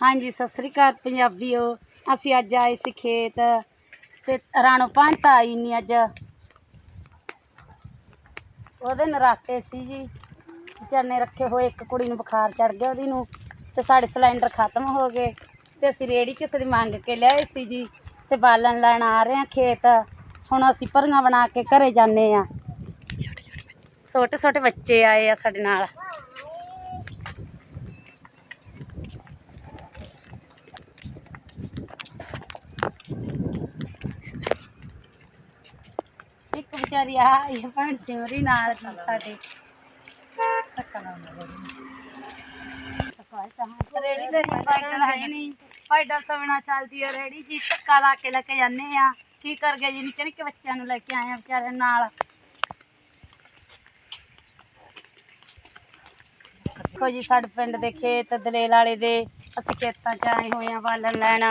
ਹਾਂਜੀ, ਸਤਿ ਸ੍ਰੀ ਅਕਾਲ ਪੰਜਾਬੀਓ। ਅਸੀਂ ਅੱਜ ਆਏ ਸੀ ਖੇਤ ਤੇ ਰਾਣੋ ਪੰਤ ਆਈ ਨਹੀਂ ਅੱਜ। ਉਹਦੇ ਨਰਾਤੇ ਸੀ ਜੀ। ਚੰਨੇ ਰੱਖੇ ਹੋਏ, ਇੱਕ ਕੁੜੀ ਨੂੰ ਬੁਖਾਰ ਚੜ ਗਿਆ ਉਹਦੀ ਨੂੰ ਤੇ ਸਾਡੇ ਸਿਲੰਡਰ ਖਤਮ ਹੋ ਗਏ ਤੇ ਅਸੀਂ ਰੇੜੀ ਕਿਸੇ ਦੀ ਮੰਗ ਕੇ ਲਿਆਏ ਸੀ ਜੀ ਤੇ ਬਾਲਣ ਲੈਣ ਆ ਰਹੇ ਹਾਂ ਖੇਤ। ਹੁਣ ਅਸੀਂ ਭਰੀਆਂ ਬਣਾ ਕੇ ਘਰੇ ਜਾਂਦੇ ਆ ਛੋਟੇ ਛੋਟੇ ਬੱਚੇ ਆਏ ਆ ਸਾਡੇ ਨਾਲ। ਇੱਕ ਵਿਚਾਰੀ ਆ ਇਹ ਭੈਣ ਸਿਮਰੀ ਨਾਲ ਜੀ ਸਾਡੇ। ਰੇੜੀ ਤੇ ਪੈਡਲ ਹੈ ਨਹੀਂ। ਪੈਡਲ ਤੋਂ ਬਿਨਾ ਚੱਲਦੀ ਹੈ ਰੇੜੀ ਜੀ ਧੱਕਾ ਲਾ ਕੇ ਲੈ ਕੇ ਜਾਂਦੇ ਆ। ਕੀ ਕਰ ਗਏ ਜੀ ਨਿੱਕੇ ਨਿੱਕੇ ਬੱਚਿਆਂ ਨੂੰ ਲੈ ਕੇ ਆਏ ਆ ਵਿਚਾਰੇ ਨਾਲ। ਦੇਖੋ ਜੀ ਸਾਡੇ ਪਿੰਡ ਦੇ ਖੇਤ ਦਲੇਲ ਵਾਲੇ ਦੇ ਅਸੀਂ ਖੇਤਾਂ 'ਚ ਆਏ ਹੋਏ ਆ ਬਾਲਣ ਲੈਣ।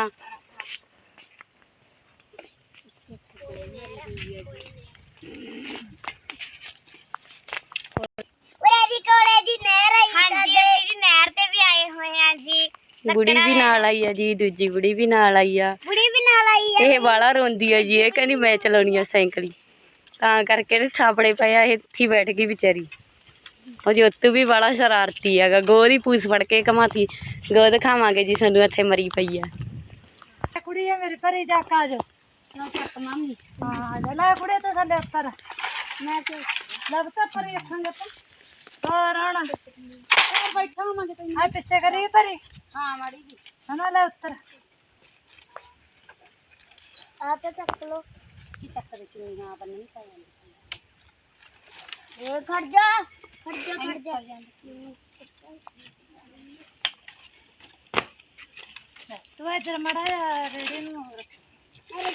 ਉਰੇ ਕੋਲੇ ਦੀ ਨਹਿਰ ਆਈ ਹਾਂਜੀ ਅਸੀਂ ਜੀ ਨਹਿਰ ਤੇ ਵੀ ਆਏ ਹੋਏ ਆ ਜੀ। ਬੁੜੀ ਵੀ ਨਾਲ ਆਈ ਆ ਜੀ ਦੂਜੀ ਬੁੜੀ ਵੀ ਨਾਲ ਆਈ ਆ। ਬੁੜੀ ਵੀ ਨਾਲ ਆਈ ਆ ਇਹ ਵਾਲਾ ਰੋਂਦੀ ਆ ਜੀ ਇਹ ਕਹਿੰਦੀ ਮੈਂ ਚਲਾਉਣੀ ਆ ਸਾਈਕਲ ਤਾਂ ਕਰਕੇ ਇਹਦੇ ਥਾਪੜੇ ਪਏ ਆ ਇਹ ਇੱਥੇ ਬੈਠ ਗਈ ਵਿਚਾਰੀ। ਉਹ ਜੋਤੂ ਵੀ ਵਾਲਾ ਸ਼ਰਾਰਤੀ ਹੈਗਾ ਦੀ ਪੂਛ ਫੜ ਕੇ ਕਮਾਤੀ ਗੋਹ ਦਿਖਾਵਾਂਗੇ ਜੀ ਸਾਨੂੰ ਇੱਥੇ ਮਰੀ ਪਈ ਆ। ਕੁੜੀ ਆ ਮੇਰੇ ਘਰੇ ਜਾ ਕੇ ਆ ਜਾ ਮਾਮੀ ਹਾਂ ਜਾ। ਲੈ ਕੁੜੇ ਤੇ ਥੱਲੇ ਉੱਤਰ ਮੈਂ ਤੇ ਲੱਭ ਤਾਂ ਪਰੇ ਰੱਖਾਂਗੇ ਆਪਾਂ ਹੋਰ ਆਣਾ ਹੋਰ ਬੈਠਾ ਹੋਵਾਂਗੇ ਤੈਨੂੰ ਆ ਪਿੱਛੇ ਕਰੀ ਪਰੇ ਹਾਂ ਮਾੜੀ ਜੀ ਹਨਾ ਲੈ ਉੱਤਰ ਆ ਤੇ ਚੱਕ ਲੋ ਕੀ ਚੱਕਰ ਚੁੰਨੀ ਹਾਂ ਬੰਨ ਨਹੀਂ ਪਾਇਆ ਇਹ ਖੜ ਜਾ ਖੜ ਜਾ ਖੜ ਜਾ ਤੂੰ ਇਧਰ ਮੜਾ ਰੇੜੀ ਨੂੰ ਅਰੇ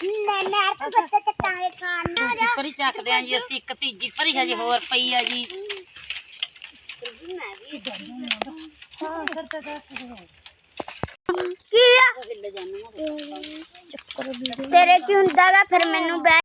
ਮੈਂ ਨਹਿਰ ਤੋਂ ਬੱਤੇ ਟਕਾਏ ਖਾਣ ਨਾ ਜਾ। ਭਰੀ ਚੱਕਦੇ ਆ ਜੀ ਅਸੀਂ ਇੱਕ ਤੀਜੀ ਭਰੀ ਹਜੇ ਹੋਰ ਪਈ ਆ ਜੀ। ਕੀ ਆ? ਤੇਰੇ ਕੀ ਹੁੰਦਾਗਾ ਫਿਰ ਮੈਨੂੰ ਬੈ